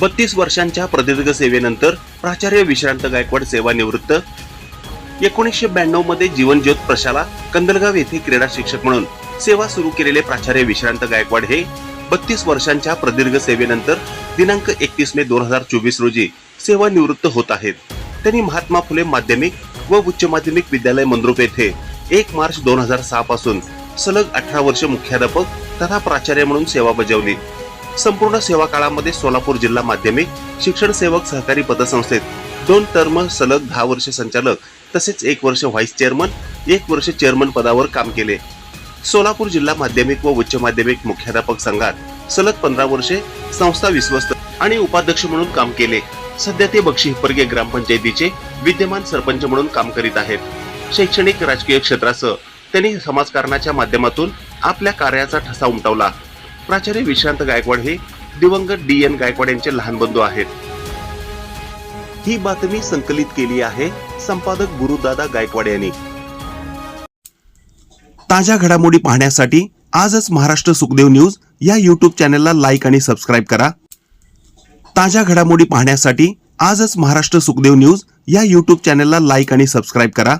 बत्तीस वर्षांच्या प्रदीर्घ सेवेनंतर प्राचार्य विश्रांत गायकवाड सेवानिवृत्त. एकोणीसशे ब्याण्णवमध्ये जीवनज्योत प्रशाला कंदलगाव येथे क्रीडा शिक्षक म्हणून सेवा सुरू केलेले प्राचार्य विश्रांत गायकवाड हे बत्तीस वर्षांच्या प्रदीर्घ सेवेनंतर दिनांक एकतीस मे दोन हजार चोवीस रोजी सेवानिवृत्त होत आहेत. त्यांनी महात्मा फुले माध्यमिक व उच्च माध्यमिक विद्यालय मंद्रुप येथे एक मार्च दोन हजार सहा पासून सलग अठरा वर्ष मुख्याध्यापक तथा प्राचार्य म्हणून सेवा बजावली. संपूर्ण सेवा काळामध्ये सोलापूर जिल्हा माध्यमिक शिक्षण सेवक सहकारी पतसंस्थेत. दोन टर्म सलग दहा वर्ष संचालक तसेच एक वर्ष व्हाईस चेअरमन एक वर्ष चेअरमन पदावर काम केले. सोलापूर जिल्हा माध्यमिक व उच्च माध्यमिक मुख्याध्यापक संघात सलग पंधरा वर्षे संस्था विश्वस्त आणि उपाध्यक्ष म्हणून काम केले. सध्या ते बक्षी हिप्परगे ग्रामपंचायतीचे विद्यमान सरपंच म्हणून काम करीत आहेत. शैक्षणिक राजकीय क्षेत्रासह त्यांनी समाजकारणाच्या माध्यमातून आपल्या कार्याचा ठसा उमटवला. प्राचार्य विश्रांत गायकवाड हे दिवंगत डी एन गायकवाड यांचे लहान बंधू आहेत. ही बातमी संकलित केली आहे संपादक गुरुदादा गायकवाड यांनी. ताज्या घडामोडी पाहण्यासाठी आजच महाराष्ट्र सुखदेव न्यूज या युट्यूब चॅनलला लाईक आणि सबस्क्राईब करा. ताज्या घडामोडी पाहण्यासाठी आजच महाराष्ट्र सुखदेव न्यूज या युट्यूब चॅनलला लाईक आणि सबस्क्राईब करा.